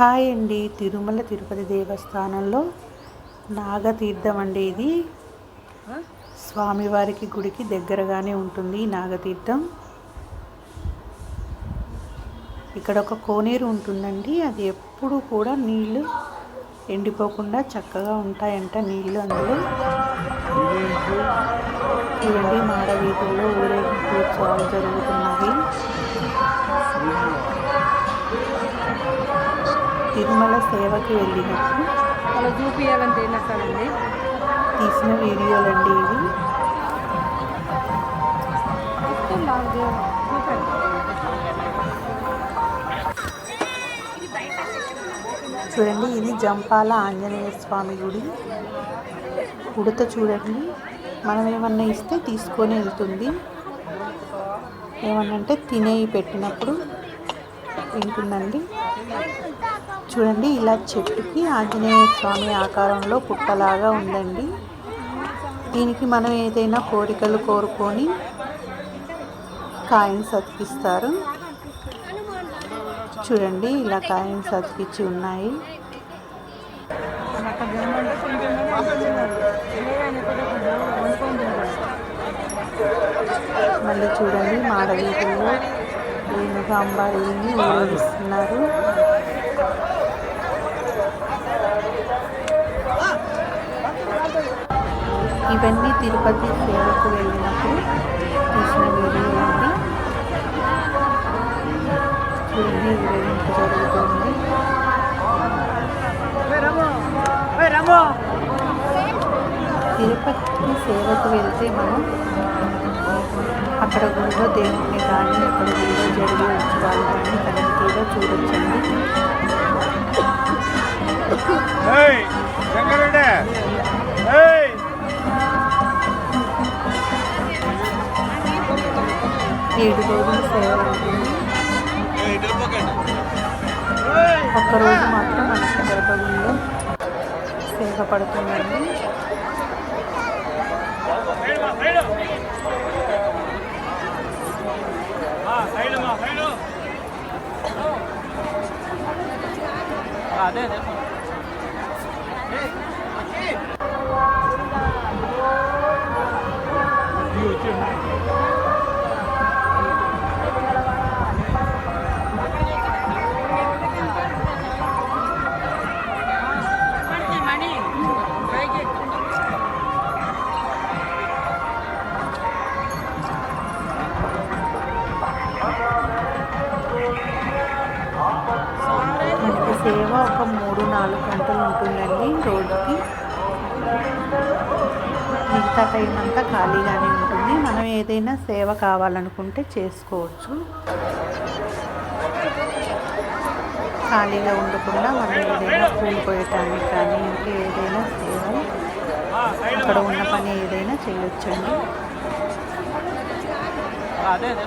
Hi అండి తిరుమల తిరుపతి దేవస్థానంలో నాగతీర్థం అండి ఇది స్వామివారికి గుడికి దగ్గరగానే ఉంటుంది నాగతీర్థం. ఇక్కడ ఒక కోనేరు ఉంటుందండి. అది ఎప్పుడు కూడా నీళ్ళు ఎండిపోకుండా చక్కగా ఉంటాయంట నీళ్ళు అందులో. చూడండి మాడ వీధుల్లో ఊరేగింపు ఉత్సవాలు జరుగుతున్నాయి తిరుమల సేవకి వెళ్ళినప్పుడు అలా చూపించాలంటే ఏం చేస్తారండి? తీసిన వీడియోలండి ఇవి. చూడండి ఇది జంపాల ఆంజనేయ స్వామి గుడి. ఉడత చూడండి. మనం ఏమన్నా ఇస్తే తీసుకొని వెళ్తుంది. ఏమన్నా అంటే తినేవి పెట్టినప్పుడు వింటుందండి చూడండి ఇలా చెట్టుకి ఆంజనేయ స్వామి ఆకారంలో పుట్టలాగా ఉందండి. దీనికి మనం ఏదైనా కోరికలు కోరుకొని కాయిన్స్ సతికిస్తారు చూడండి ఇలా కాయిన్స్ సతికిచ్చి ఉన్నాయి. మళ్ళీ చూడండి మాడవీధుల్లో ఏనుగు అంబారీని ఊరేగిస్తున్నారు ఇవన్నీ తిరుపతి సేవకు వెళ్ళినప్పుడు తీసిన వీడియో అండి. చూడండి ఊరేగింపు జరుగుతుంది. తిరుపతి సేవకు వెళ్తే మనం అక్కడ గుడిలో దేవుణ్ణి కానీ అక్కడ గుడిలో జరిగే ఉత్సవాలు కానీ కనెక్టివ్గా చూడొచ్చండి. ఏడు రోజులు సేవ ఒక్కరోజు మాత్రం మనకి గర్భగుడిలో సేవ పడుతుందండి. సైడ్ మా సైడ్ అదే అదే సేవ ఒక మూడు నాలుగు గంటలు ఉంటుందండి రోజుకి. మిగతా టైం అంతా ఖాళీగానే ఉంటుంది. మనం ఏదైనా సేవ కావాలనుకుంటే చేసుకోవచ్చు. ఖాళీగా ఉండకుండా మనం ఏదైనా స్కూల్ పోయటానికి కానీ ఇంకా ఏదైనా సేవ అక్కడ ఉన్న పని ఏదైనా చేయొచ్చండి. అదే అదే.